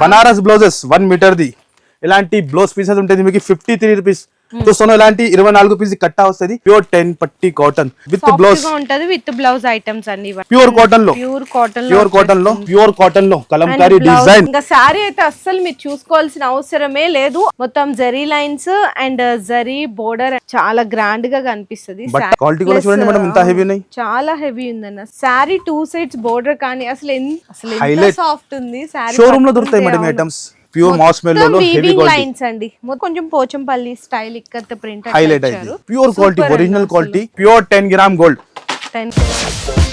Banaras blouses one మీటర్ది. ఇలాంటి blouse pieces ఉంటుంది మీకు ఫిఫ్టీ త్రీ రూపీస్ చూస్తాను ఇలాంటి ఇరవై నాలుగు పీస్ కట్టా వస్తుంది. ప్యూర్ టెన్ పట్టి కాటన్ విత్ బ్లౌజ్ ఉంటది విత్ బ్లౌజ్ ఐటమ్స్ అన్ని ప్యూర్ కాటన్లో. ప్యూర్ కాటన్ ప్యూర్ కాటన్లో ప్యూర్ కాటన్లో కలంకారీ డిజైన్ ఇంకా శారీ అయితే అస్సలు మీరు చూసుకోవాల్సిన అవసరమే లేదు. మొత్తం zari lines and zari border చాలా గ్రాండ్గా కనిపిస్తుంది. క్వాలిటీ కూడా చూడండి మేడం ఇంత హెవీ ఉన్నాయి. చాలా హెవీ ఉందన్న. శారీ టూ సైడ్స్ బోర్డర్ కానీ అసలు అసలు. సాఫ్ట్ ఉంది షోరూమ్లో దొరుకుతాయి మేడం ఐటమ్స్ ప్యూర్ మాస్ మెల్లో హెవీ లైన్స్ అండి. కొంచెం Pochampally style ikat print highlight అయింది pure quality original quality pure ten gram gold hello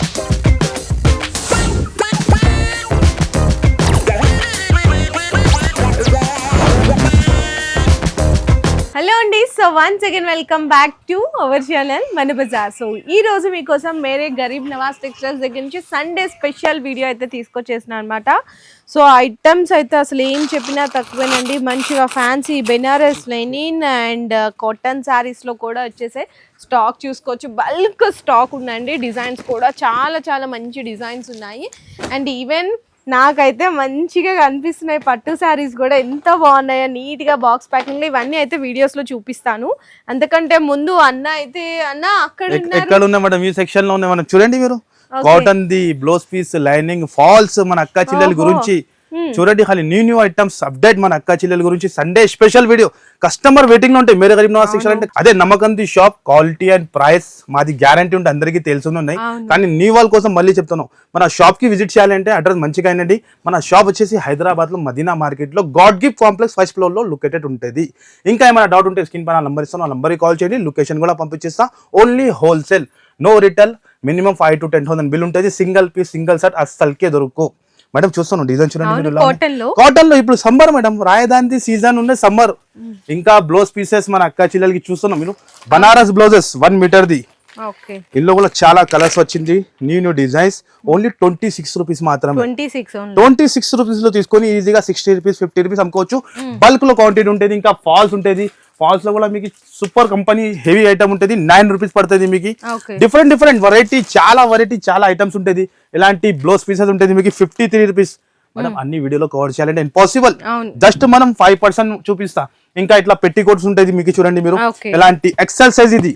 so once again welcome back to our channel మన బజార్ సో ఈ రోజు మీకోసం మేరే గరీబ్ నవాజ్ టెక్స్టైల్స్ దగ్గర నుంచి సండే స్పెషల్ వీడియో అయితే తీసుకొచ్చేసిన అనమాట సో ఐటమ్స్ అయితే అసలు ఏం చెప్పినా తక్కువేనండి. మంచిగా fancy Banaras linen and cotton శారీస్లో కూడా వచ్చేసే స్టాక్ చూసుకోవచ్చు. బల్క్ స్టాక్ ఉందండి. డిజైన్స్ కూడా చాలా చాలా మంచి డిజైన్స్ ఉన్నాయి. అండ్ ఈవెన్ నాకైతే మంచిగా కనిపిస్తున్నాయి. పట్టు శారీస్ కూడా ఎంత బాగున్నాయో నీట్గా బాక్స్ ప్యాకింగ్ ఇవన్నీ అయితే వీడియోస్లో చూపిస్తాను. అంతకంటే ముందు అన్న అయితే అన్న అక్కడ ఎక్కడ ఉన్నాయి మేడం? ఈ సెక్షన్లో ఉన్నాయి మనం చూడండి మీరు. Cotton the blouse piece lining falls మన అక్క చెల్లెల గురించి చూడండి ఖాళీ న్యూ న్యూ ఐటమ్స్ అప్డేట్ మన అక్క చెల్లెల గురించి సండే స్పెషల్ వీడియో కస్టమర్ వెయిటింగ్లో ఉంటాయి మీరు గరీబ్ నవాజ్ సెక్షన్ అంటే అదే నమ్మకం the shop quality and price మాది గ్యారంటీ ఉంటే అందరికీ తెలిసి ఉన్నాయి. అవును. కానీ నీ వాళ్ళ కోసం మళ్ళీ చెప్తున్నాం. మన షాప్కి విజిట్ చేయాలంటే అడ్రస్ మంచిగా అయినండి. మన షాప్ వచ్చేసి హైదరాబాద్లో మదీనా మార్కెట్లో గాడ్ గిఫ్ట్ కాంప్లెక్స్ ఫస్ట్ ఫ్లోర్లో లొకేటెడ్ ఉంటుంది. ఇంకా ఏమైనా డౌట్ ఉంటే స్క్రీన్ పైన నంబర్ ఇస్తాను. ఆ నంబర్కి కాల్ చేయండి. లొకేషన్ కూడా పంపించేస్తా. Only wholesale no retail minimum five to ten thousand bill ఉంటుంది. సింగిల్ పీస్ సింగిల్ సెట్ అస్సలకే దొరుకు. మేడం చూస్తాను డిజైన్ చూడండి. కాటన్లో ఇప్పుడు సమ్మర్ మేడం రాయదాంతి సీజన్ ఉండే సమ్మర్ ఇంకా బ్లౌజ్ పీసెస్ మన అక్క చెల్లెలకి చూస్తున్నాం మీరు బనారస్ బ్లౌజెస్ వన్ మీటర్ ది. ఇందులో కూడా చాలా కలర్స్ వచ్చింది new new designs only twenty six rupees మాత్రమే. ట్వంటీ సిక్స్ ట్వంటీ సిక్స్ రూపీస్లో తీసుకొని ఈజీగా సిక్స్టీ రూపీస్ ఫిఫ్టీ రూపీస్ అమ్ముకోవచ్చు. బల్క్లో క్వాంటిటీ ఉంటుంది ఇంకా ఫాల్స్ ఉంటుంది. ఫాల్స్లో కూడా మీకు సూపర్ కంపెనీ హెవీ ఐటమ్ ఉంటుంది. నైన్ రూపీస్ పడుతుంది మీకు. డిఫరెంట్ డిఫరెంట్ వెరైటీ చాలా వెరైటీ చాలా ఐటమ్స్ ఉంటుంది. ఇలాంటి బ్లౌజ్ పీసెస్ ఉంటుంది మీకు ఫిఫ్టీ త్రీ రూపీస్ మనం అన్ని వీడియోలో కవర్ చేయాలంటే ఇంపాసిబుల్ జస్ట్ మనం ఫైవ్ పర్సెంట్ చూపిస్తా. ఇంకా ఇట్లా పెట్టి కోట్స్ ఉంటుంది మీకు చూడండి మీరు. ఇలాంటి ఎక్సెల్ సైజ్ ఇది.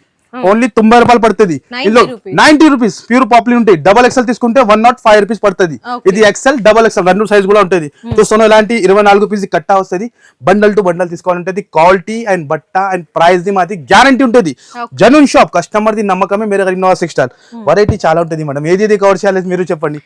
ఓన్లీ తొంభై రూపాయలు పడుతుంది. 90 ఇందులో rupees. Ninety rupees pure popular ఉంటాయి డబల్ ఎక్సెల్ తీసుకుంటే వన్ నాట్ ఫైవ్ రూపీస్ పడుతుంది. ఇది ఎక్సెల్ డబల్ ఎక్సెల్ రెండు సైజ్ కూడా ఉంటుంది. చూస్తాను ఇలాంటి ఇరవై నాలుగు పీస్ కట్టా వస్తుంది. బండల్ టు బండల్ తీసుకోవాలంటే క్వాలిటీ అండ్ బట్ట అండ్ ప్రైస్ ది మాది గ్యారంటీ ఉంటుంది. జనూన్ షాప్ కస్టమర్ ది నమ్మకమే మీరు నో సిక్స్ స్టార్. వెరైటీ చాలా ఉంటుంది మేడం. ఏది ఏది కవర్ చేయాలి మీరు చెప్పండి.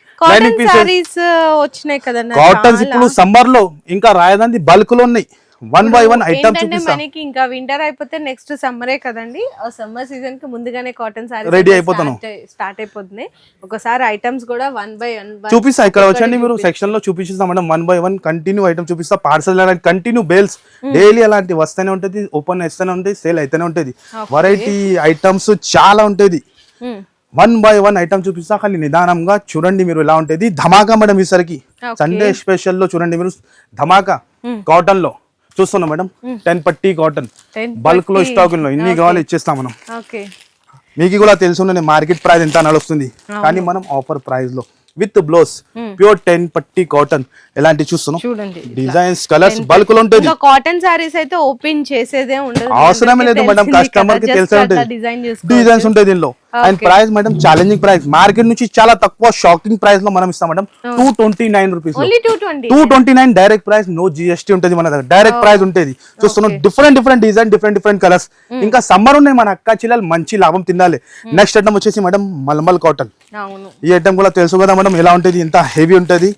కదన్న కాటన్స్ ఇప్పుడు సమ్మర్లో ఇంకా రాయదాంది బల్క్లో ఉన్నాయి. వన్ బై వన్ ఐటమ్ చూపిస్తాం. మనకి ఇంకా వింటర్ అయిపోతే నెక్స్ట్ సమ్మరే కదండి. ఆ సమ్మర్ సీజన్కి ముందుగానే కాటన్ సారీ Ready అయిపోతాను. స్టార్ట్ అయిపోతుంది ఒకసారి ఐటమ్స్ కూడా వన్ బై వన్ చూపిస్తా ఇక్కడ వచ్చండి మీరు సెక్షన్లో చూపిస్తా madam. One by one continue item చూపిస్తా. పార్సల్ అలాంటి కంటిన్యూ బేల్స్ డైలీ అలాంటి వస్తూనే ఉంటుంది ఓపెన్ చేస్తూనే ఉంటుంది సేల్ అయితేనే ఉంటుంది. వెరైటీ ఐటమ్స్ చాలా ఉంటుంది. వన్ బై వన్ ఐటమ్ చూపిస్తా. కానీ నిదానంగా చూడండి మీరు ఎలా ఉంటుంది. ధమాకా మేడం ఈసరికి. సండే స్పెషల్లో చూడండి మీరు. ధమాకా కాటన్లో. చూస్తున్నాం మేడం. టెన్ పట్టి కాటన్ 10 బల్క్లో స్టాక్లో ఇన్ని కావాలి ఇచ్చేస్తాం మనం. మీకు కూడా తెలుసు మార్కెట్ ప్రైస్ ఎంత నడుస్తుంది కానీ మనం ఆఫర్ ప్రైస్లో విత్ బ్లౌజ్ ప్యూర్ టెన్ పట్టి కాటన్ ఎలాంటి చూస్తున్నాం? చూడండి. డిజైన్స్ కలర్స్ బల్క్లో ఉంటుంది. కాటన్ సారీస్ అయితే ఓపెన్ చేసేదే ఉండదు. అవసరమే లేదు మేడం కస్టమర్కి తెలిసే ఉంటుంది. డిజైన్ డిజైన్స్ ఉంటాయి దీనిలో. And price madam challenging price market నుంచి చాలా తక్కువ షాకింగ్ ప్రైస్లో మనం ఇస్తాం madam two twenty nine rupees two twenty nine direct price no GST ఉంటుంది మన దగ్గర. డైరెక్ట్ ప్రైస్ ఉంటుంది. చూస్తున్నాం different different design different different colours ఇంకా సమ్మర్ ఉన్నాయి మన అక్క చిల్లలు మంచి లాభం తినాలి నెక్స్ట్ ఐటమ్ వచ్చేసి మేడం మల్మల్ కాటన్ ఈ ఐటమ్ కూడా తెలుసు కదా మేడం ఎలా ఉంటుంది ఎంత హెవీ ఉంటుంది.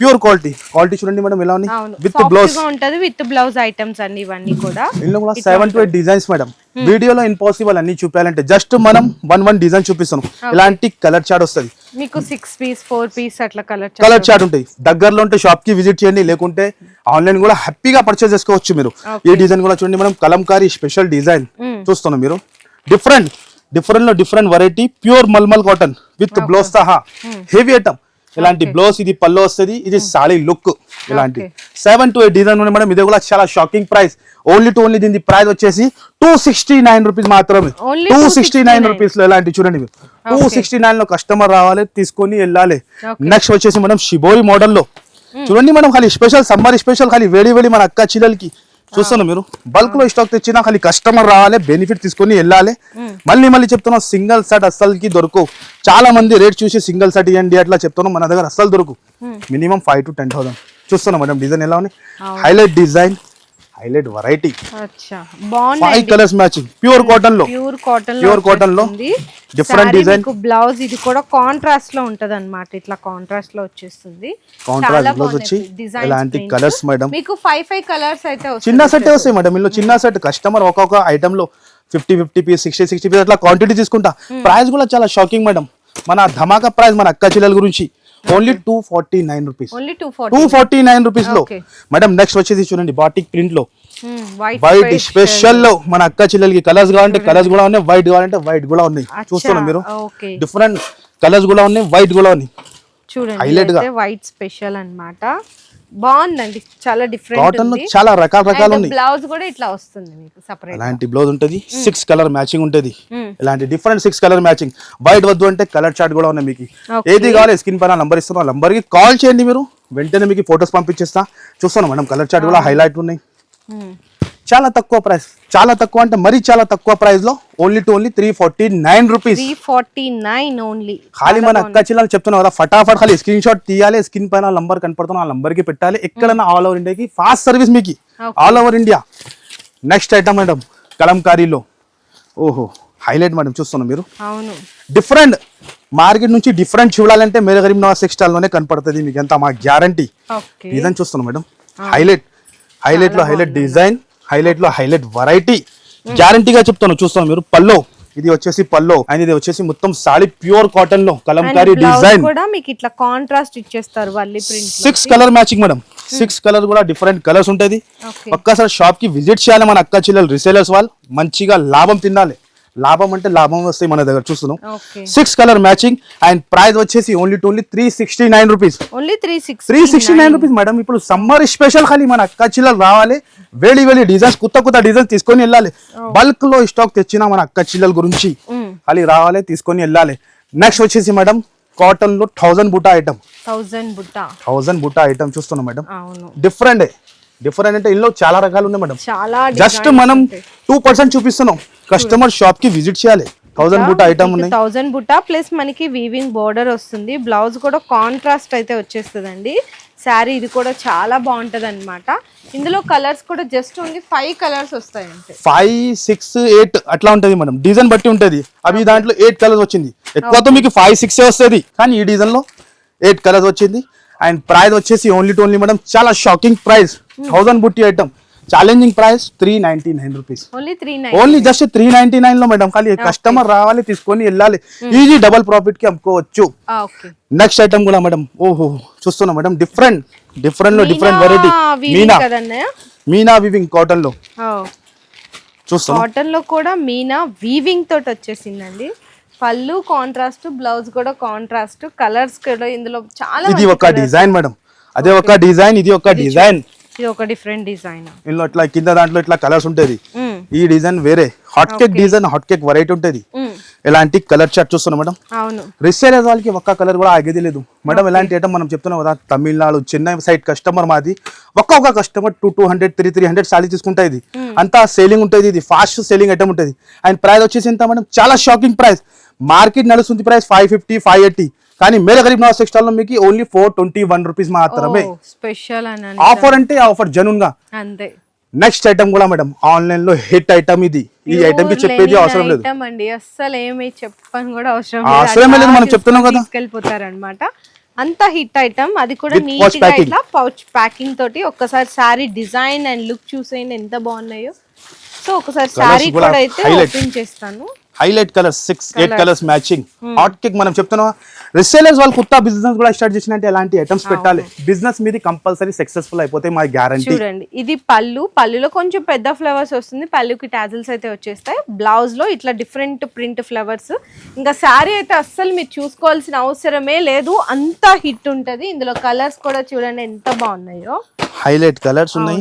ప్యూర్ క్వాలిటీ క్వాలిటీ చూడండి మేడం ఎలా ఉంది విత్ బ్లౌజ్ ఉంటది విత్ బ్లౌజ్ ఐటమ్స్ అన్ని ఇవన్నీ కూడా. ఇందులో కూడా seven to eight designs madam వీడియోలో ఇంపాసిబుల్ అన్ని చూపించాలంటే జస్ట్ మనం వన్ వన్ డిజైన్ చూపిస్తాం ఇలాంటి కలర్ చార్ట్ వస్తుంది. మీకు సిక్స్ పీస్ ఫోర్ పీస్ అట్లా కలర్ కలర్ చార్ట్ ఉంటాయి. దగ్గరలో ఉంటే షాప్కి విజిట్ చేయండి లేకుంటే ఆన్లైన్ కూడా హ్యాపీగా పర్చేస్ చేసుకోవచ్చు మీరు. ఈ డిజైన్ కూడా చూడండి మనం కలంకారీ స్పెషల్ డిజైన్ చూస్తున్నాం మీరు. డిఫరెంట్ డిఫరెంట్లో different variety pure mulmul cotton with blouse సహా. హెవీ ఐటమ్ ఇలాంటి బ్లౌజ్ ఇది పళ్ళు వస్తుంది ఇది సాడీ లుక్ ఇలాంటి. సెవెన్ టు ఎయిట్ డిజైన్ ఉన్నాయి మేడం ఇది కూడా చాలా shocking price only to only దీని ప్రైస్ వచ్చేసి టూ సిక్స్టీ నైన్ రూపీస్ మాత్రమే టూ సిక్స్టీ నైన్ రూపీస్లో ఇలాంటి చూడండి టూ సిక్స్టీ నైన్లో కస్టమర్ రావాలి తీసుకొని వెళ్ళాలి. నెక్స్ట్ వచ్చేసి మేడం షిబోరి మోడల్లో. చూడండి మేడం ఖాళీ స్పెషల్ సమ్మర్ స్పెషల్ ఖాళీ వేడి వేడి మన అక్క చిల్లలకి. చూస్తున్నాం మీరు? బల్క్లో స్టాక్ తెచ్చినా ఖాళీ కస్టమర్ రావాలి బెనిఫిట్ తీసుకొని వెళ్ళాలి. మళ్ళీ మళ్ళీ చెప్తున్నాం సింగిల్ సెట్ అస్సలకి దొరకవు. చాలా మంది రేట్ చూసి సింగిల్ సెట్ ఇవ్వండి అట్లా చెప్తున్నాం మన దగ్గర అస్సలు దొరకు minimum five to ten thousand చూస్తున్నాం మేడం డిజైన్ ఎలా ఉంది? Highlight design highlight variety five colours matching pure కాటన్లో. ప్యూర్ కాటన్ Pure cotton లో. different design. బ్లౌజ్ ఇది కూడా కాంట్రాస్ట్లో ఉంటది అనమాట ఇట్లా కాంట్రాస్ట్లో వచ్చేస్తుంది. కాంట్రాస్ట్ బ్లౌజ్ వచ్చి print. కలర్స్ మేడం మీకు ఫైవ్ ఫైవ్ కలర్స్ అయితే వస్తాయి. చిన్న సెట్ వస్తాయి మేడం ఇందులో చిన్న సెట్ కస్టమర్ ఒక్కొక్క ఐటమ్లో fifty fifty piece sixty sixty piece అట్లా క్వాంటిటీ తీసుకుంటా. ప్రైస్ కూడా చాలా షాకింగ్ మేడం మన ధమాకా ప్రైస్ మన అక్క చిల్లల గురించి. Only two forty nine rupees two forty nine రూపీస్లో. మేడం నెక్స్ట్ వచ్చేసి చూడండి బాటిక్ ప్రింట్లో. వైట్ వైట్ స్పెషల్లో. మన అక్క చిల్లలకి కలర్స్ కావాలంటే కలర్స్ కూడా ఉన్నాయి వైట్ కావాలంటే వైట్ కూడా ఉన్నాయి. చూస్తున్నాం మీరు? డిఫరెంట్ కలర్స్ కూడా ఉన్నాయి వైట్ కూడా ఉన్నాయి. చూడండి Highlight గా. వైట్ స్పెషల్ అన్నమాట. బాగుందండి. చాలా డిఫరెంట్ కాటన్లో చాలా రకాల రకాలు ఉన్నాయి. బ్లౌజ్ కూడా ఇట్లా వస్తుంది మీకు సపరేట్ అలాంటి బ్లౌజ్ ఉంటుంది. సిక్స్ కలర్ మ్యాచింగ్ ఉంటుంది. ఇలాంటి different six colour matching white వద్దు అంటే కలర్ చార్ట్ కూడా ఉన్నాయి మీకు. ఏది కావాలి స్క్రీన్ పైన నంబర్ ఇస్తున్నా. నంబర్కి కాల్ చేయండి మీరు. వెంటనే మీకు ఫొటోస్ పంపించేస్తా. చూస్తాను మేడం కలర్ చార్ట్ కూడా హైలైట్ ఉన్నాయి. చాలా తక్కువ ప్రైస్ చాలా తక్కువ అంటే మరీ చాలా తక్కువ ప్రైస్లో only to only three forty nine rupees three forty nine only ఖాళీ మన అక్క చిల్లలు చెప్తున్నా కదా ఫటాఫట్ ఖాళీ స్క్రీన్ షాట్ తీయాలి స్క్రీన్ పైన నంబర్ కనపడుతున్న ఆ నంబర్కి పెట్టాలి. ఎక్కడైనా ఆల్ ఓవర్ ఇండియాకి ఫాస్ట్ సర్వీస్ మీకు. All over India next item madam కలంకారీలో ఓహో హైలైట్ మేడం చూస్తున్నాం మీరు. అవును. డిఫరెంట్ మార్కెట్ నుంచి డిఫరెంట్ చూడాలంటే మేరే గరీబ్ నవాజ్ టెక్స్టైల్లోనే కనపడుతుంది మీకు. ఎంత మా గ్యారంటీ డిజైన్ చూస్తున్నాం మేడం హైలైట్ హైలైట్లో హైలైట్ డిజైన్ హైలైట్లో హైలైట్ వెరైటీ గ్యారంటీగా చెప్తాను చూస్తాను మీరు. పల్లో. ఇది వచ్చేసి పల్లో. అండ్ ఇది వచ్చేసి మొత్తం సాడీ ప్యూర్ కాటన్లో కలంకారీ డిజైన్ కూడా మీకు ఇట్లా కాంట్రాస్ట్ ఇచ్చేస్తారు six colour matching madam six colour కూడా డిఫరెంట్ కలర్స్ ఉంటుంది ఒక్కసారి షాప్కి విజిట్ చేయాలి మన అక్క చెల్లెలు రిసేలర్స్ వాళ్ళు. మంచిగా లాభం తినాలి. లాభం అంటే లాభం వస్తాయి మన దగ్గర చూస్తున్నాం. Six colour matching and price వచ్చేసి only to only three sixty nine rupees only three six three sixty nine rupees madam ఇప్పుడు సమ్మర్ స్పెషల్ ఖాళీ మన అక్క చిల్లలు రావాలి. వేడి వేడి డిజైన్స్ కొత్త కొత్త డిజైన్స్ తీసుకొని వెళ్ళాలి. బల్క్లో స్టాక్ తెచ్చిన మన అక్క చిల్లల గురించి ఖాళీ రావాలి తీసుకొని వెళ్ళాలి. నెక్స్ట్ వచ్చేసి మేడం కాటన్లో థౌజండ్ బుటా ఐటమ్ థౌజండ్ బుట్ట. థౌజండ్ ఐటమ్ చూస్తున్నాం మేడం డిఫరెంట్ డిఫరెంట్ అంటే ఇందులో చాలా రకాలు ఉన్నాయి మేడం జస్ట్ మనం టూ పర్సెంట్ చూపిస్తున్నాం. కస్టమర్ షాప్కి విజిట్ చేయాలి. థౌజండ్ బుటా ఐటమ్ ఉన్నాయి. థౌజండ్ బుట్ట ప్లస్ మనకి వీవింగ్ బోర్డర్ వస్తుంది. బ్లౌజ్ కూడా కాంట్రాస్ట్ అయితే వచ్చేస్తుందండి. శారీ ఇది కూడా చాలా బాగుంటది అనమాట ఇందులో కలర్స్ కూడా జస్ట్ ఓన్లీ ఫైవ్ కలర్స్ వస్తాయి అంతే ఫైవ్ సిక్స్ ఎయిట్ అట్లా ఉంటది మేడం. డిజైన్ బట్టి ఉంటది. అవి దాంట్లో ఎయిట్ కలర్స్ వచ్చింది. ఎక్కువతో మీకు ఫైవ్ సిక్స్ వస్తుంది. కానీ ఈ డిజైన్లో ఎయిట్ కలర్స్ వచ్చింది. అండ్ ప్రైస్ వచ్చేసి ఓన్లీ టు ఓన్లీ మేడం చాలా షాకింగ్ ప్రైస్ థౌసండ్ బుట్టి item challenging price three ninety nine rupees only just three ninety నైన్లో మేడం ఖాళీ కస్టమర్ రావాలి తీసుకొని వెళ్ళాలి. ఈజీ డబల్ ప్రాఫిట్కి అమ్ముకోవచ్చు. నెక్స్ట్ ఐటమ్ కూడా మేడం ఓహో చూస్తున్నా మేడం డిఫరెంట్ డిఫరెంట్లో different variety Meena Meena weaving కాటన్లో. కాటన్లో కూడా మీనా వీవింగ్ తోటి వచ్చేసిందండి. పళ్ళు కాంట్రాస్ట్ బ్లౌజ్ కూడా కాంట్రాస్ట్ కలర్స్ కూడా ఇందులో చాలా ఇది ఒక. డిజైన్ మేడం అదే ఒక డిజైన్ ఇది ఒక డిజైన్ ఇది ఒక డిఫరెంట్ డిజైన్. ఇందులో ఇట్లా కింద దాంట్లో ఇట్లా కలర్స్ ఉంటుంది ఈ డిజైన్ వేరే. Hot cake design hot cake variety ఉంటుంది. ఇలాంటి కలర్ చార్ట్ చూస్తున్నాం మేడం అవును. రిసేలర్ వాళ్ళకి ఒక్క కలర్ కూడా ఆగేది లేదు. మేడం ఎలాంటి ఐటమ్ మనం చెప్తున్నాం కదా తమిళనాడు చెన్నై సైడ్ కస్టమర్ మాది. ఒక్క ఒక customer two two hundred three three hundred Sally తీసుకుంటా ఇది. అంతా సేలింగ్ ఉంటుంది ఇది. ఫాస్ట్ సేలింగ్ ఐటమ్ ఉంటుంది. అండ్ ప్రైస్ వచ్చేసి ఎంత మేడం చాలా షాకింగ్ ప్రైస్ మార్కెట్ నడుస్తుంది price five fifty five eighty కానీ మేర గరీబ్ నవాజ్ టెక్స్టైల్లో మీకు only four twenty one rupees మాత్రమే స్పెషల్ ఆఫర్ అంటే ఆఫర్ జనున్గా. అంతే. నెక్స్ట్ ఐటమ్ కూడా మేడం ఆన్లైన్లో హిట్ ఐటమ్ ఇది. ఈ ఐటమ్కి చెప్పేది అవసరం లేదు. ఐటమ్ అండి. అస్సలు ఏమి చెప్పని కూడా అవసరం ఆ, అవసరమే లేదు, మనం చెప్తున్నాం కదా. తీసుకెళ్ళిపోతారు అనమాట అంత హిట్ ఐటమ్ అది కూడా నీట్గా. ఇట్లా పౌచ్ ప్యాకింగ్ తోటి ఒక్కసారి సారీ డిజైన్ అండ్ లుక్ చూసేయండి ఎంత బాగున్నాయో. సో ఒకసారి సారీ కూడా అయితే. ఓపెన్ చేస్తాను. Highlight colours six eight colours matching. Hot cake మనం చెప్తున్నాం. రిసేలర్స్ వాళ్ళు కొత్త బిజినెస్ కూడా స్టార్ట్ చేసినట్టు ఎలాంటి ఐటమ్స్ పెట్టాలి. బిజినెస్ మీది కంపల్సరీ సక్సెస్ఫుల్ అయిపోతే మా గ్యారంటీ చూడండి ఇది పళ్ళు. పళ్ళులో కొంచెం పెద్ద ఫ్లవర్స్ వస్తుంది. పళ్ళుకి టాజిల్స్ అయితే వచ్చేస్తాయి. బ్లౌజ్లో ఇట్లా డిఫరెంట్ ప్రింట్ ఫ్లవర్స్ ఇంకా శారీ అయితే అస్సలు మీరు చూసుకోవాల్సిన అవసరమే లేదు. అంత హిట్ ఉంటది. ఇందులో కలర్స్ కూడా చూడండి ఎంత బాగున్నాయో. హైలైట్ కలర్స్ ఉన్నాయి.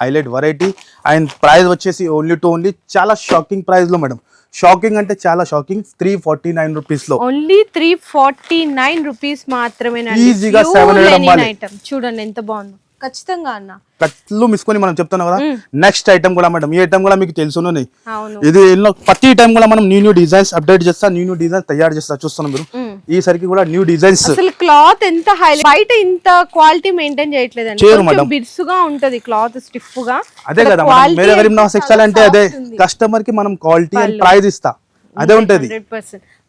హైలైట్ వెరైటీ అండ్ ప్రైస్ వచ్చేసి ఓన్లీ టు ఓన్లీ చాలా షాకింగ్ ప్రైస్లో మేడం షాకింగ్ అంటే చాలా షాకింగ్. త్రీ ఫార్టీ నైన్ రూపీస్లో. Only three forty nine rupees మాత్రమే Easy-గా 700 అమ్మాలి. ఐటమ్ చూడండి ఎంత బాగుందో. ఖచ్చితంగా అన్న. కట్లు మిస్కొని మనం చెప్తున్నాం కదా. నెక్స్ట్ ఐటమ్ కూడా మేడం. ఈ ఐటమ్ కూడా మీకు తెలుసును అవును. ఇది ఎన్నో ప్రతి టైం కూడా మనం న్యూ న్యూ డిజైన్స్ అప్డేట్ చేస్తా న్యూ న్యూ డిజైన్స్ తయారు చేస్తా చూస్తున్నాం మీరు. మ్మ్. ఈసరికి కూడా న్యూ డిజైన్స్ అసలు క్లాత్ ఎంత హైలైట్ బయట ఇంత క్వాలిటీ మెయింటైన్ చేయట్లేదండి. చేయరు కొంచెం మేడం. బిర్సుగా ఉంటది క్లాత్ స్టిఫ్గా అదే కదా మేడం నవాజ్ టెక్స్టైల్ అంటే అదే కస్టమర్కి మనం క్వాలిటీ అండ్ ప్రైస్ ఇస్తా. అదే ఉంటది.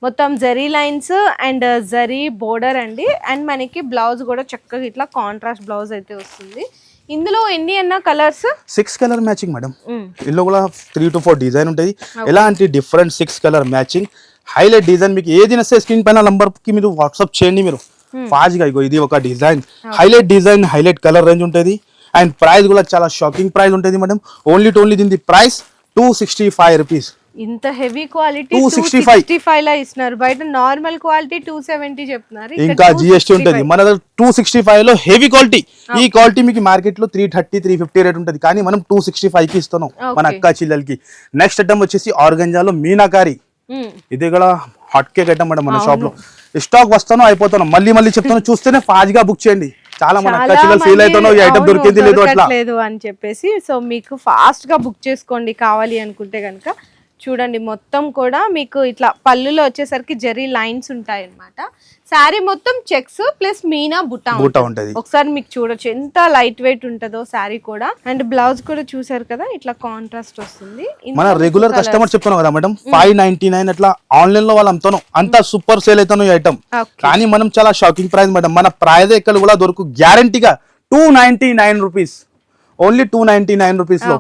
మొత్తం zari lines and zari border అండి. అండ్ మనకి బ్లౌజ్ కూడా చక్కగా ఇట్లా కాంట్రాస్ట్ బ్లౌజ్ అయితే వస్తుంది. ఇందులో ఎన్ని అన్న colours six colour matching madam ఇందులో కూడా త్రీ టు ఫోర్ డిజైన్ ఉంటుంది. ఎలాంటి different six colour matching highlight design మీకు ఏది నస్తే స్క్రీన్ పైన నంబర్కి మీరు వాట్సాప్ చేయండి మీరు. ఫాస్ట్గా ఇది ఒక design. Highlight design highlight colour range ఉంటుంది. అండ్ ప్రైస్ కూడా చాలా షాకింగ్ ప్రైస్ ఉంటుంది మేడం. ఓన్లీ టు ఓన్లీ దీని price two sixty five rupees ఇంత హెవీ క్వాలిటీ 265. సిక్స్టీ ఫైవ్ లా ఇస్తున్నారు. బయట నార్మల్ క్వాలిటీ టూ సెవెంటీ చెప్తున్నారు. ఇక్కడ ఇంకా 265. జిఎస్టీ ఉంటుంది. మన దగ్గర టూ సిక్స్టీ ఫైవ్లో హెవీ క్వాలిటీ ఈ క్వాలిటీ మీకు మార్కెట్లో three thirty three fifty rate ఉంటుంది. కానీ మనం టూ సిక్స్టీ ఫైవ్కి ఇస్తున్నాం. మన. అక్క చెల్లెలకి. నెక్స్ట్ ఐటమ్ వచ్చేసి ఆర్గంజాలో మీనాకారి. ఇది కూడా హాట్ కేక్ ఐటమ్ మేడం మన షాప్లో స్టాక్ వస్తాను అయిపోతాను మళ్ళీ మళ్ళీ చెప్తాను. చూస్తేనే ఫాస్ట్గా బుక్ చేయండి. చాలా చెల్లెలు ఫీల్ మంది అవుతాను ఈ ఐటమ్ దొరికింది లేదు అట్లా. దొరకట్లేదు అని చెప్పేసి సో మీకు ఫాస్ట్గా బుక్ చేసుకోండి కావాలి అనుకుంటే కనుక చూడండి మొత్తం కూడా మీకు ఇట్లా పళ్ళులో వచ్చేసరికి జరీ లైన్స్ ఉంటాయి అన్నమాట శారీ మొత్తం చెక్స్ ప్లస్ మీనా బుట్ట బూట ఉంటది. ఒకసారి మీకు చూడొచ్చు. ఎంత లైట్ వెయిట్ ఉంటుందో శారీ కూడా. అండ్ బ్లౌజ్ కూడా చూసారు కదా ఇట్లా కాంట్రాస్ట్ వస్తుంది. మన రెగ్యులర్. కస్టమర్ చెప్తాను కదా మేడం ఫైవ్ నైన్టీ నైన్ అట్లా ఆన్లైన్లో వాళ్ళు అమ్ముతాను. అంత సూపర్ సేల్ అవుతాను ఈ ఐటమ్. కానీ మనం చాలా షాకింగ్ ప్రైస్ మేడం. మన ప్రైస్ ఎక్కడ కూడా దొరకు గ్యారంటీగా two ninety nine rupees only two ninety nine రూపీస్లో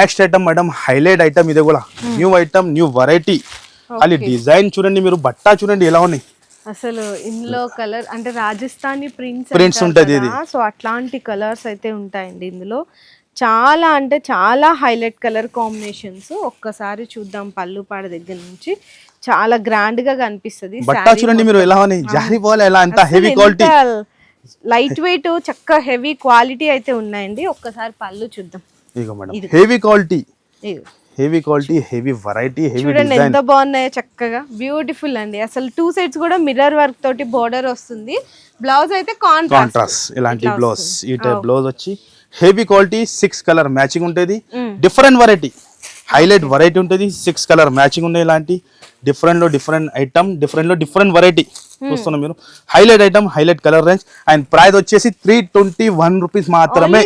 next item madam highlight item ఇది కూడా. న్యూ ఐటమ్ న్యూ వెరైటీ అది డిజైన్ చూడండి మీరు బట్ట చూడండి ఎలా ఉన్నాయి. అసలు ఇందులో కలర్ అంటే రాజస్థానీ ప్రింట్స్ Prints ఉంటది ఇది. సో అట్లాంటి కలర్స్ అయితే ఉంటాయండి ఇందులో. చాలా అంటే చాలా హైలైట్ కలర్ కాంబినేషన్స్. ఒక్కసారి చూద్దాం పళ్ళు పాడ దగ్గర నుంచి. చాలా గ్రాండ్గా కనిపిస్తుంది. బట్ట చూడండి మీరు ఎలా జారిపోవాలి ఎలా? అంత హెవీ క్వాలిటీ లైట్ వెయిట్ చక్క హెవీ క్వాలిటీ అయితే ఉన్నాయండి. ఒక్కసారి పళ్ళు చూద్దాం. ఇక madam. Heavy quality. Heavy quality heavy variety heavy చూడండి ఎంత బాగున్నాయో చక్కగా. బ్యూటిఫుల్ అండి. అసలు టూ సైడ్స్ కూడా మిర్రర్ వర్క్ తోటి బోర్డర్ వస్తుంది. బ్లౌజ్ అయితే కాంట్రాస్ట్ ఇలాంటి బ్లౌజ్ ఈ టైప్ బ్లౌజ్ వచ్చి heavy quality six colour matching ఉంటుంది. డిఫరెంట్ వెరైటీ హైలైట్ వెరైటీ ఉంటుంది. సిక్స్ కలర్ మ్యాచింగ్ ఉన్నాయి ఇలాంటి. డిఫరెంట్లో డిఫరెంట్ ఐటమ్ డిఫరెంట్లో డిఫరెంట్ వెరైటీ చూస్తున్నాం మీరు. Highlight item highlight colour range and price వచ్చేసి త్రీ ట్వంటీ వన్ రూపీస్ మాత్రమే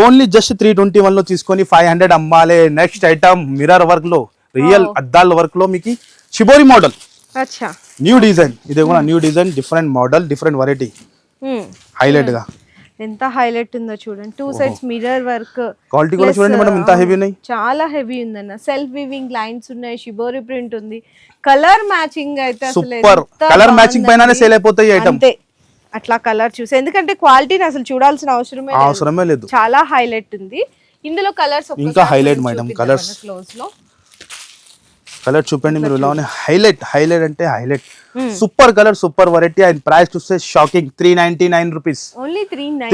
ఓన్లీ జస్ట్ త్రీ ట్వంటీ వన్లో తీసుకొని ఫైవ్ హండ్రెడ్ అమ్మాలి. నెక్స్ట్ ఐటమ్ మిరర్ వర్క్లో రియల్ అద్దాల వర్క్లో మీకు చిబోరి మోడల్ న్యూ డిజైన్ ఇది కూడా new design different model different variety Hmm. హైలైట్గా. ఎంత హైలైట్ ఉందో చూడండి. Two sides mirror work quality కూడా చూడండి ఎంత హెవీ ఉన్నాయి. చాలా హెవీ ఉందన్న. సెల్ఫ్ వివింగ్ లైన్స్ ఉన్నాయి షిబోరి ప్రింట్ ఉంది. కలర్ మ్యాచింగ్ అయితే అసలు సూపర్ కలర్ మ్యాచింగ్ పైననే. సేల్ అయిపోతాయి ఐటమ్ అంతే. అట్లా కలర్ చూసి ఎందుకంటే క్వాలిటీని అసలు చూడాల్సిన అవసరమే లేదు. అవసరమే లేదు. చాలా హైలైట్ ఉంది. ఇందులో కలర్స్ ఇంకా highlight మేడం, colours. క్లోజ్లో. కలర్ చూపండి మీరు ఇలా ఉన్నాయి. హైలైట్ హైలైట్ అంటే highlight. Super colour super variety and price చూస్తే shocking three ninety nine rupees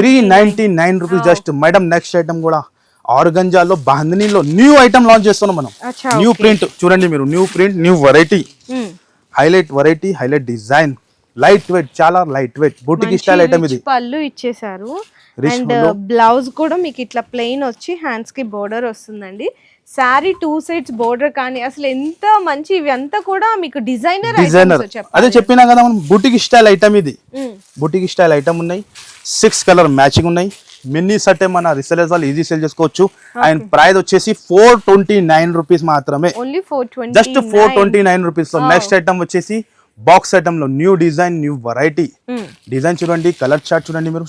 three ninety nine rupees just madam next item కూడా. ఆర్గంజాలో బాంధనీలో న్యూ ఐటమ్ లాంచ్ చేస్తున్నాం మనం. న్యూ ప్రింట్ చూడండి మీరు new print new variety highlight variety highlight design light weight చాలా light weight బూటికి స్టైల్ ఐటమ్ ఇది. పళ్ళు ఇచ్చేసారు అండ్ బ్లౌజ్ కూడా మీకు ఇట్లా ప్లెయిన్ వచ్చి హ్యాండ్స్కి బోర్డర్ వస్తుందండి. శారీ టూ సైడ్స్ బోర్డర్ కానీ అసలు ఎంత మంచి ఇవి అంతా కూడా మీకు డిజైనర్ డిజైనర్. అదే చెప్పినా కదా మనం బుటిక్ స్టైల్ ఐటమ్ ఇది. బుటిక్ స్టైల్ ఐటమ్ ఉన్నాయి. సిక్స్ కలర్ మ్యాచింగ్ ఉన్నాయి. మినీ సట్టే మన రిసెలర్స్ వాళ్ళు ఈజీ సేల్ చేసుకోవచ్చు. అండ్ ప్రైస్ వచ్చేసి ఫోర్ ట్వంటీ నైన్ రూపీస్ మాత్రమే only four twenty just four twenty nine rupees next item వచ్చేసి box ఐటమ్లో new design new variety design చూడండి colour chart చూడండి మీరు.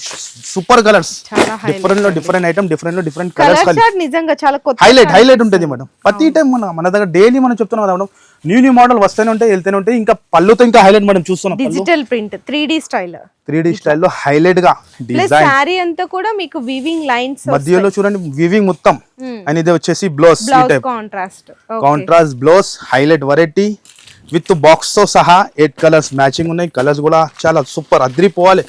Super colours. డిఫరెంట్లో డిఫరెంట్ ఐటమ్ డిఫరెంట్లో different colour colours నిజంగా చాలా highlight highlight ఉంటుంది madam ప్రతి టైం మన మన దగ్గర డైలీ మనం చెప్తున్నాం కదా మేడం న్యూ న్యూ మోడల్ వస్తూనే ఉంటాయి వెళ్తూనే ఉంటాయి. ఇంకా పళ్ళుతో ఇంకా హైలైట్ మనం చూస్తున్నాం. Digital print three D style three D స్టైల్లో హైలైట్గా డిజైన్ శారీ అంతా కూడా మీకు వివింగ్ లైన్స్ మధ్యలో చూడండి వివింగ్ మొత్తం. Hmm. అండ్ ఇది వచ్చేసి blouse type contrast contrast blouse highlight variety with బాక్స్తో సహా ఎయిట్ కలర్స్ మ్యాచింగ్ ఉన్నాయి. కలర్స్ కూడా చాలా సూపర్ అద్రిపోవాలి.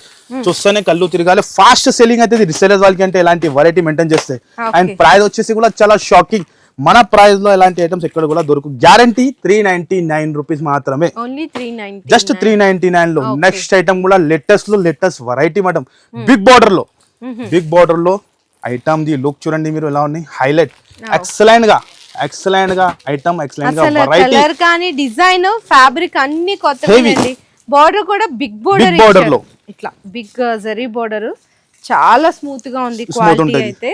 చూస్తేనే కళ్ళు తిరగాలి. ఫాస్ట్ సెల్లింగ్ అయితే రిసేలర్స్ వాళ్ళకి అంటే ఇలాంటి వెరైటీ మెయింటైన్ చేస్తే. అండ్ ప్రైస్ వచ్చేసి కూడా చాలా షాకింగ్ మన ప్రైస్లో ఎలాంటి ఐటమ్స్ ఎక్కడ కూడా దొరుకు guarantee three ninety nine rupees మాత్రమే. జస్ట్ త్రీ నైన్టీ నైన్లో. నెక్స్ట్ ఐటమ్ కూడా లేటెస్ట్లో లేటెస్ట్ వెరైటీ మేడం బిగ్ బార్డర్లో. బిగ్ బార్డర్లో ఐటమ్ ది లుక్ చూడండి మీరు ఎలా ఉన్నాయి. హైలైట్ ఎక్సలెంట్గా. ఎక్సలెంట్గా ఐటమ్ ఎక్సలెంట్గా వెరైటీ కలర్ కానీ డిజైన్ ఫ్యాబ్రిక్ అన్ని. కొత్తవేనండి బార్డర్ కూడా బిగ్ బోర్డర్ border లో. ఇట్లా బిగ్ జరీ బోర్డర్ చాలా స్మూత్గా ఉంది క్వాలిటీ. అయితే.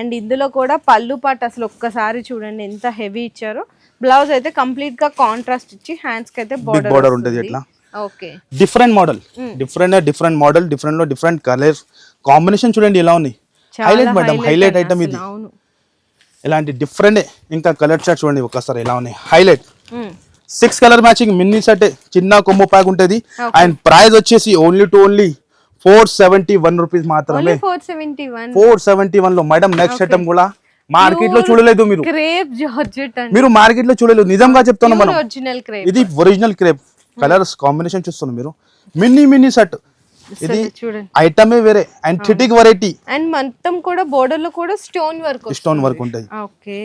అండ్ ఇందులో కూడా పళ్ళు పాటు అసలు ఒక్కసారి చూడండి ఎంత హెవీ ఇచ్చారో. బ్లౌజ్ అయితే కంప్లీట్గా కాంట్రాస్ట్ ఇచ్చి హ్యాండ్స్కి అయితే border బోర్డర్ ఉంటది ఇట్లా. Okay different model different different model డిఫరెంట్లో different colours combination చూడండి ఎలా ఉన్నాయి హైలైట్ మేడం హైలైట్ ఐటమ్ ఇది. అవును. ఇలాంటి డిఫరెంట్ ఇంకా కలర్ చార్ట్ చూడండి ఒకసారి ఎలా ఉన్నాయి. Highlight. Six colour matching mini set చిన్న కొమ్ము ప్యాక్ ఉంటుంది. అండ్ ప్రైస్ వచ్చేసి only to only four seventy one rupees మాత్రమే ఫోర్ సెవెంటీ వన్లో మేడం నెక్స్ట్ ఐటమ్ కూడా మార్కెట్లో చూడలేదు మీరు. మీరు మార్కెట్లో చూడలేదు. నిజంగా చెప్తాను మనం. ఇది ఒరిజినల్ క్రేప్ కలర్స్ కాంబినేషన్ చూస్తున్నాం మీరు. మినీ మినీ సెట్ ఇది ఐటమే వేరే అండ్ థిటిక్ వెరైటీ అండ్ మొత్తం కూడా బోర్డర్లో కూడా స్టోన్ వర్క్ స్టోన్ వర్క్ ఉంటుంది ఓకే.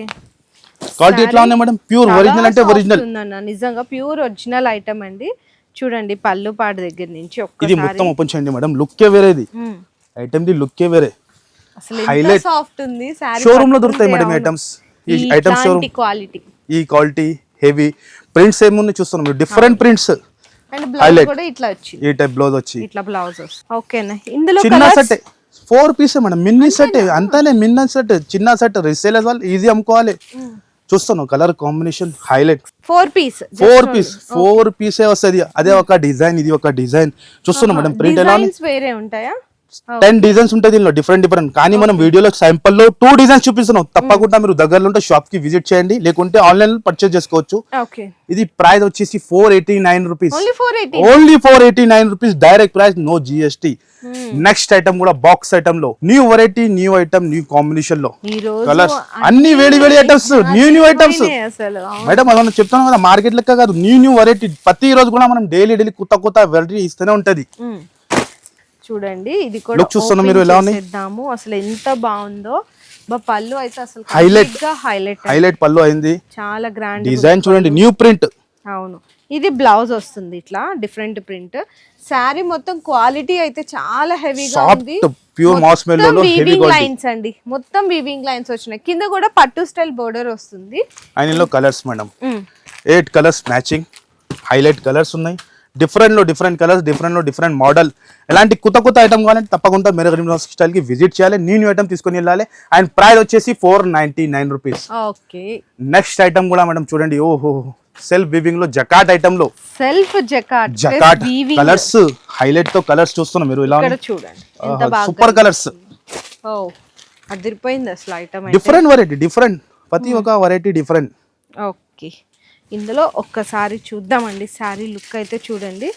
క్వాలిటీ ఎట్లా ఉన్నాయి మేడం ప్యూర్ ఒరిజినల్ అంటే ఒరిజినల్ నిజంగా ప్యూర్ ఒరిజినల్ ఐటమ్ అండి. చూడండి పళ్ళు పాడు దగ్గర నుంచి ఇది మొత్తం ఓపెన్ చేయండి మేడం లుక్కే వేరేది మ్మ్. ఐటమ్ ది లుక్కే వేరే. అసలు highlight. సాఫ్ట్ ఉంది సారీ షోరూమ్లో దొరుకుతాయి మేడం ఐటమ్స్ ఈ ఐటమ్ షోరూమ్ క్వాలిటీ ఈ క్వాలిటీ హెవీ ప్రింట్స్ ఏమున్నాయి చూస్తున్నాం. Different prints and blouse. కూడా ఇట్లా వచ్చింది. ఈ టైప్ బ్లౌజ్ వచ్చి. ఇట్లా బ్లౌజ్ ఓకేనా ఇందులో చిన్న set four piece madam mini set అంతానే mini set చిన్న సెట్ రిసేల్ వాళ్ళు ఈజీ అమ్ముకోవాలి. చూస్తాను colour combination highlight four piece four piece four పీసే వస్తుంది. అదే ఒక డిజైన్ ఇది ఒక డిజైన్ చూస్తున్నాం మేడం ప్రింట్ ఎలా వేరే ఉంటాయా? టెన్ డిజైన్స్ ఉంటాయి దీనిలో డిఫరెంట్ డిఫరెంట్ కానీ మనం వీడియోలో sample లో టూ డిజైన్స్ చూపిస్తున్నాం. తప్పకుండా మీరు దగ్గరలో ఉంటే షాప్కి విజిట్ చేయండి. లేకుంటే ఆన్లైన్ పర్చేస్ చేసుకోవచ్చు. ఇది ప్రైస్ వచ్చేసి four eighty nine rupees only four eighty nine rupees direct price no GST next item కూడా box ఐటమ్లో. New variety new item new కాంబినేషన్లో. కలర్స్ అన్ని వేడి వేడి items new new items madam మనం చెప్తాం కదా మార్కెట్ లెక్క కాదు. న్యూ న్యూ వెరైటీ ప్రతి రోజు కూడా మనం డైలీ డైలీ కొత్త కొత్త వెరైటీ ఇస్తూనే ఉంటది. మ్మ్. చూడండి. ఇది కూడా చూస్తున్నా మీరు ఎలా ఉన్నాయి? అసలు ఎంత బాగుందో. పళ్ళు అయితే అసలు. గా హైలైట్ హైలైట్ పళ్ళు అయింది. చాలా గ్రాండ్ డిజైన్ చూడండి న్యూ ప్రింట్ అవును. ఇది బ్లౌజ్ వస్తుంది ఇట్లా డిఫరెంట్ ప్రింట్ శారీ మొత్తం క్వాలిటీ అయితే చాలా హెవీగా ఉంది. ప్యూర్ మాస్ వీవింగ్ లైన్స్ అండి. మొత్తం వీవింగ్ లైన్స్ వచ్చినాయి. కింద కూడా పట్టు స్టైల్ బోర్డర్ వస్తుంది. ఆయనలో colours madam. Eight colours matching highlight colours ఉన్నాయి. డిఫరెంట్లో డిఫరెంట్ కలర్స్ డిఫరెంట్లో డిఫరెంట్ మోడల్. ఎలాంటి కొత్త కొత్త ఐటమ్ కావాలంటే తప్పకుండా మీరు గరీబ్ స్టైల్కి విజిట్ చేయాలి. న్యూ న్యూ ఐటమ్ తీసుకొని వెళ్ళాలి. అండ్ ప్రైస్ వచ్చేసి four ninety nine rupees okay. Next item కూడా మేడం చూడండి. ఓహో సెల్ఫ్ వివింగ్లో జకాట్ ఐటమ్లో. సెల్ఫ్ జకాట్ జకాట్ కలర్స్ హైలైట్తో కలర్స్ చూస్తున్నాం మీరు ఇలా. చూడండి. సూపర్ కలర్స్ ఓ అదిరిపోయింది అసలు ఐటమ్ డిఫరెంట్ వెరైటీ డిఫరెంట్ ప్రతి ఒక్క వెరైటీ డిఫరెంట్ ఓకే. ఇందులో ఒక్కసారి చూద్దామండి. శారీ లుక్ అయితే చూడండి.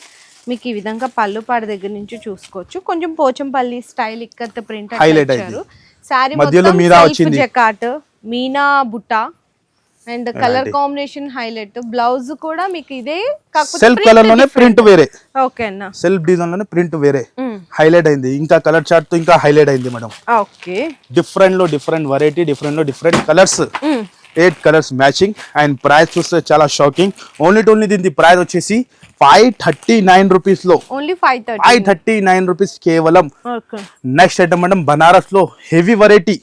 మీకు ఈ విధంగా పళ్ళు పాడ దగ్గర నుంచి చూసుకోవచ్చు. కొంచెం పోచంపల్లి స్టైల్ ఇక్కత్ ప్రింట్ ఇచ్చారు. శారీ మొత్తం. జకాట్ మీనా బుట్ట and colour combination highlight. Blouse కూడా మీకు ఇదే సెల్ఫ్ కలర్లోనే ప్రింట్ వేరే. ఓకే అన్న. సెల్ఫ్ డిజైన్లోనే ప్రింట్ వేరే. హైలైట్ అయింది. ఇంకా కలర్ చార్ట్తో ఇంకా హైలైట్ అయింది మేడం. ఓకే. డిఫరెంట్లో different variety డిఫరెంట్లో different colours. Eight colours matching and price చూస్తే చాలా షాకింగ్ ఓన్లీ ఓన్లీ దీని ప్రైస్ వచ్చేసి ఫైవ్ థర్టీ నైన్ రూపీస్లో. Only five thirty five thirty nine rupees కేవలం నెక్స్ట్ ఐటమ్ మేడం బనారస్లో హెవీ వెరైటీ.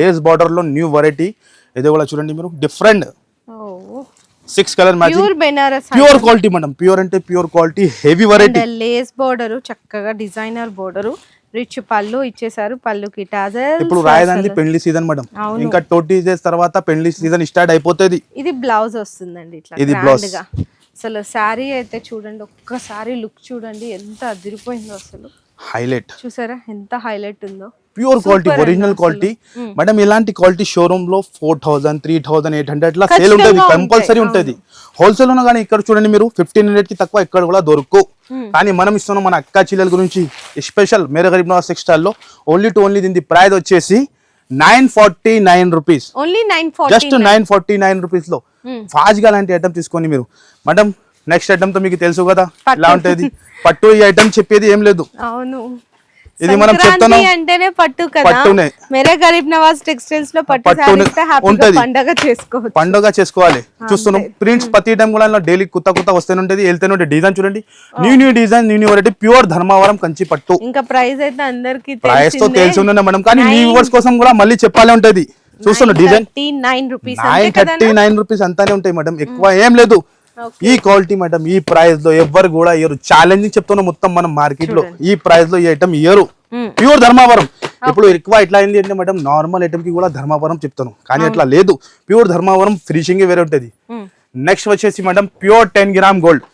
లేస్ బార్డర్లో new variety ఇది కూడా చూడండి మీరు different six colour pure Banaras pure quality madam pure అంటే pure quality heavy variety lace border చక్కగా డిజైనర్ బోర్డర్ రిచ్ పళ్ళు ఇచ్చేసారు పళ్ళుకి ఇప్పుడు రాయదాంది పెళ్ళి సీజన్ మేడం. ఇంకా ట్వంటీ డేస్ తర్వాత పెళ్ళి సీజన్ స్టార్ట్ అయిపోతుంది. ఇది బ్లౌజ్ వస్తుందండి ఇట్లా ఇది. గా. అసలు శారీ అయితే చూడండి ఒక్కసారి లుక్ చూడండి ఎంత అదిరిపోయిందో అసలు. హైలైట్. చూసారా? ఎంత హైలైట్ ఉందో. Pure quality original quality. Madam ఇలాంటి quality షోరూమ్లో four thousand three thousand eight hundred లా సేల్ ఉంటుంది. కంపల్సరీ ఉంటుంది. హోల్సేల్లో కానీ ఇక్కడ చూడండి మీరు ఫిఫ్టీన్ హండ్రెడ్కి తక్కువ ఎక్కడ కూడా దొరుకు. కానీ మనం ఇస్తున్నాం మన అక్క చిల్లల గురించి స్పెషల్ మేర గరీబ్ నవాజ్ టెక్స్టైల్లో ఓన్లీ టు ఓన్లీ దీని ప్రైస్ వచ్చేసి nine forty nine rupees just nine forty nine రూపీస్లో. ఫాస్ట్గా లాంటి ఐటమ్ తీసుకొని మీరు. మేడం నెక్స్ట్ ఐటమ్తో మీకు తెలుసు కదా ఎలా ఉంటుంది? పట్టు ఈ ఐటమ్ చెప్పేది ఏం లేదు. అవును. ఇది మనం చెప్తున్నాం అంటేనే పట్టు కదా? పట్టునే. మేరే గరీబ్ నవాజ్ టెక్స్టైల్స్లో పట్టు ఉంటది. పండగ చేసుకోవచ్చు. పండుగ చేసుకోవాలి. చూస్తున్నాం. ప్రింట్స్ ప్రతి టైం కూడా డైలీ కొత్త కొత్త వస్తూనే ఉంటుంది. వెళ్తూనే ఉంటుంది. డిజైన్ చూడండి. New new design new new variety pure Dharmavaram Kanchi పట్టు. ఇంకా ప్రైస్ అయితే అందరికి ప్రైస్తో తెలిసి ఉన్నాయి మేడం కానీ మీ వ్యూవర్స్ కోసం కూడా మళ్ళీ చెప్పాలి ఉంటది. చూస్తున్నా design nine rupees nine thirty nine rupees అంతానే ఉంటాయి మేడం ఎక్కువ ఏం లేదు. ఈ క్వాలిటీ మేడం ఈ ప్రైస్లో ఎవ్వరు కూడా ఇయ్యరు ఛాలెంజింగ్ చెప్తున్నా మొత్తం మనం మార్కెట్లో ఈ ప్రైస్లో ఈ ఐటమ్ ఇయ్యరు ప్యూర్ ధర్మావరం. ఇప్పుడు ఎక్కువ ఎట్లా అయింది అంటే మేడం నార్మల్ ఐటమ్కి కూడా ధర్మావరం చెప్తాను కానీ అట్లా లేదు. ప్యూర్ ధర్మావరం ఫినిషింగ్ వేరే ఉంటది. నెక్స్ట్ వచ్చేసి madam pure ten gram gold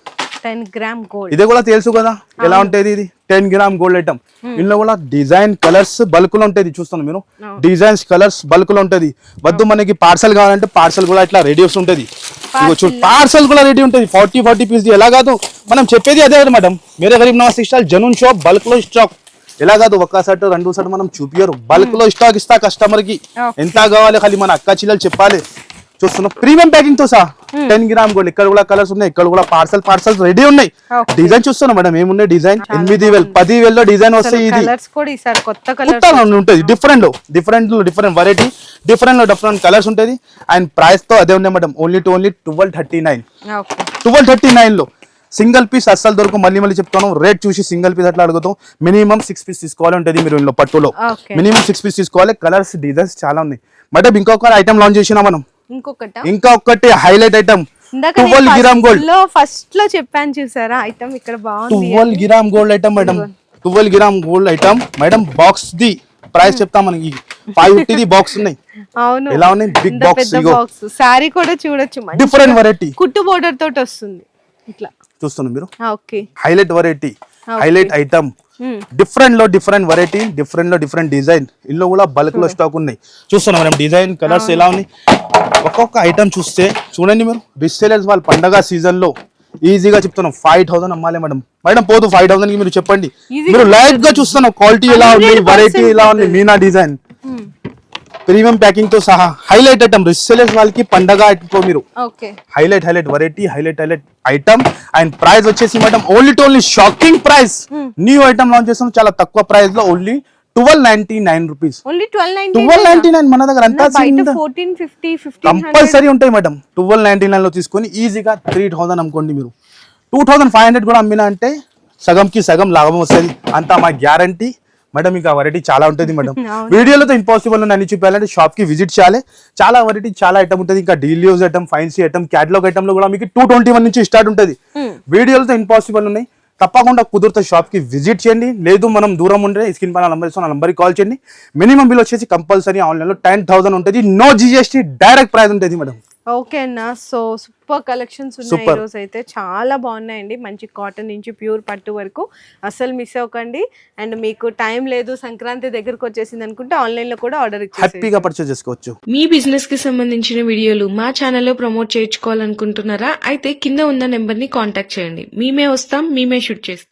ten gram gold ఇదే కూడా తెలుసు కదా? ఎలా ఉంటది ఇది? టెన్ గ్రామ్ గోల్డ్ ఐటమ్ ఇందులో కూడా డిజైన్ కలర్స్ బల్క్లో ఉంటది చూస్తాను మీరు. డిజైన్స్ కలర్స్ బల్క్లో ఉంటది. వద్దు మనకి పార్సల్ కావాలంటే పార్సల్ కూడా ఇట్లా రెడీ వస్తుంటది ఇగో చూ పార్సల్ కూడా రెడీ ఉంటది. ఫార్టీ ఫార్టీ పీస్ ఎలా కాదు? మనం చెప్పేది అదే మేడం మీరే గరీబ్ నవాస్ స్టాల్ జనూన్ షాప్ బల్క్లో స్టాక్ ఎలా కాదు? ఒక్క షర్ట్ రెండు షర్ట్ మనం చూపియరు. బల్క్లో స్టాక్ ఇస్తా కస్టమర్కి. ఎంత కావాలి? ఖాళీ మన అక్క చిల్లలు చెప్పాలి. చూస్తున్నాం ప్రీమియం ప్యాకింగ్తో సహా టెన్ గ్రామ్ గోల్డ్ ఇక్కడ కూడా కలర్స్ ఉన్నాయి ఇక్కడ కూడా పార్సల్ పార్సల్ రెడీ ఉన్నాయి. డిజైన్ చూస్తున్నాం మేడం ఏమున్నాయి డిజైన్ ఎనిమిది వేలు పది వేలలో డిజైన్ వస్తాయి ఇది. కొత్త ఉంటుంది డిఫరెంట్ డిఫరెంట్ డిఫరెంట్ వెరైటీ డిఫరెంట్లో డిఫరెంట్ కలర్స్ ఉంటుంది అండ్ ప్రైస్తో అదే ఉన్నాయి madam. Only to only twelve thirty nine twelve thirty నైన్లో. సింగిల్ పీస్ అస్సలు దొరకు మళ్ళీ మళ్ళీ చెప్తాను రేట్ చూసి సింగిల్ పీస్ అట్లా అడుగుతాం మినిమం సిక్స్ పీస్ తీసుకోవాలి ఉంటుంది మీరు ఇందులో పట్టులో. మినిమం సిక్స్ పీస్ తీసుకోవాలి. కలర్స్ డిజైన్స్ చాలా ఉన్నాయి. మేడం ఇంకొక ఐటమ్ లాంచ్ చేసినా మనం. ఇంకొకట? ఇంకా ఒకటి highlight item twelve gram gold. లో ఫస్ట్లో చెప్పాను చూసారా? ఐటమ్ ఇక్కడ బాగుంది twelve gram gold item madam twelve gram gold item madam box the price చెప్తా మనకి. ఫైవ్ ఫిఫ్టీ బాక్స్ ఉన్నాయి. అవును. ఎలా ఉన్నాయి? బిగ్ బాక్స్ సారీ కూడా చూడొచ్చు. డిఫరెంట్ వెరైటీ కుట్టు బోర్డర్ తోటి వస్తుంది. ఇట్లా. చూస్తున్నాం మీరు. Okay. Highlight variety highlight item. డిఫరెంట్లో different variety డిఫరెంట్లో డిఫరెంట్ డిజైన్ ఇందులో కూడా బల్క్లో స్టాక్ ఉన్నాయి. చూస్తున్నాం మేడం డిజైన్ కలర్స్ ఎలా ఉన్నాయి? ఒక్కొక్క ఐటమ్ చూస్తే చూడండి మీరు రిసేలర్స్ వాళ్ళ పండగ సీజన్లో ఈజీగా చెప్తున్నాం ఫైవ్ థౌసండ్ అమ్మాలి మేడం. మేడం పోదు ఫైవ్ థౌసండ్కి మీరు చెప్పండి. మీరు లైట్గా చూస్తున్నాం క్వాలిటీ ఎలా ఉంది 100% వెరైటీ ఎలా ఉంది మీనా డిజైన్ ప్రీమియం ప్యాకింగ్తో సహా హైలైట్ ఐటమ్ రిసేలర్స్ వాళ్ళకి పండగ ఐటమ్ మీరు. Highlight highlight variety highlight highlight item. And price వచ్చేసి madam only to only shocking price new item launch చేస్తాం చాలా తక్కువ ప్రైస్లో only twelve ninety nine rupees twelve ninety nine మన దగ్గర అంతా కంపల్సరీ ఉంటాయి మేడం. ట్వెల్వ్ నైన్టీ నైన్లో తీసుకొని ఈజీగా త్రీ థౌసండ్ అమ్ముకోండి మీరు. టూ థౌసండ్ ఫైవ్ హండ్రెడ్ కూడా అమ్మినా అంటే సగంకి సగం లాభం వస్తుంది. అంతా మా గ్యారంటీ మేడం ఇంకా వెరైటీ చాలా ఉంటుంది మేడం వీడియోలో ఇంపాసిబుల్ అన్ని చూపించాలంటే షాప్కి విజిట్ చేయాలి. చాలా వెరైటీ చాలా ఐటమ్ ఉంటుంది. ఇంకా daily use item fancy item catalogue ఐటమ్లో కూడా మీకు టూ ట్వంటీ వన్ నుంచి స్టార్ట్ ఉంటుంది. వీడియోలతో ఇంపాసిబుల్ ఉన్నాయి. తప్పకుండా కుదిరితే షాప్కి విజిట్ చేయండి. లేదు మనం దూరం ఉంటే స్క్రీన్ పైన నంబర్ ఇస్తాను నంబర్ కాల్ చేయండి. మినిమం బిల్ వచ్చేసి కంపల్సరీ ఆన్లైన్లో టెన్ థౌసండ్ ఉంటుంది. నో జిఎస్టీ డైరెక్ట్ ప్రైస్ ఉంటుంది మేడం ఓకే అన్న. సో సూపర్ కలెక్షన్స్ ఉన్నాయి Super. ఈ రోజు అయితే చాలా బాగున్నాయండి. మంచి కాటన్ నుంచి ప్యూర్ పట్టు వరకు. అసలు మిస్ అవ్వకండి. అండ్ మీకు టైం లేదు సంక్రాంతి దగ్గరకు వచ్చేసింది అనుకుంటే ఆన్లైన్లో కూడా ఆర్డర్ హ్యాపీగా పర్చేస్ చేసుకోవచ్చు. మీ బిజినెస్కి సంబంధించిన వీడియోలు మా ఛానల్లో ప్రమోట్ చేయించుకోవాలనుకుంటున్నారా? అయితే కింద ఉన్న నెంబర్ని కాంటాక్ట్ చేయండి. మేమే వస్తాం మేమే షూట్ చేస్తాం.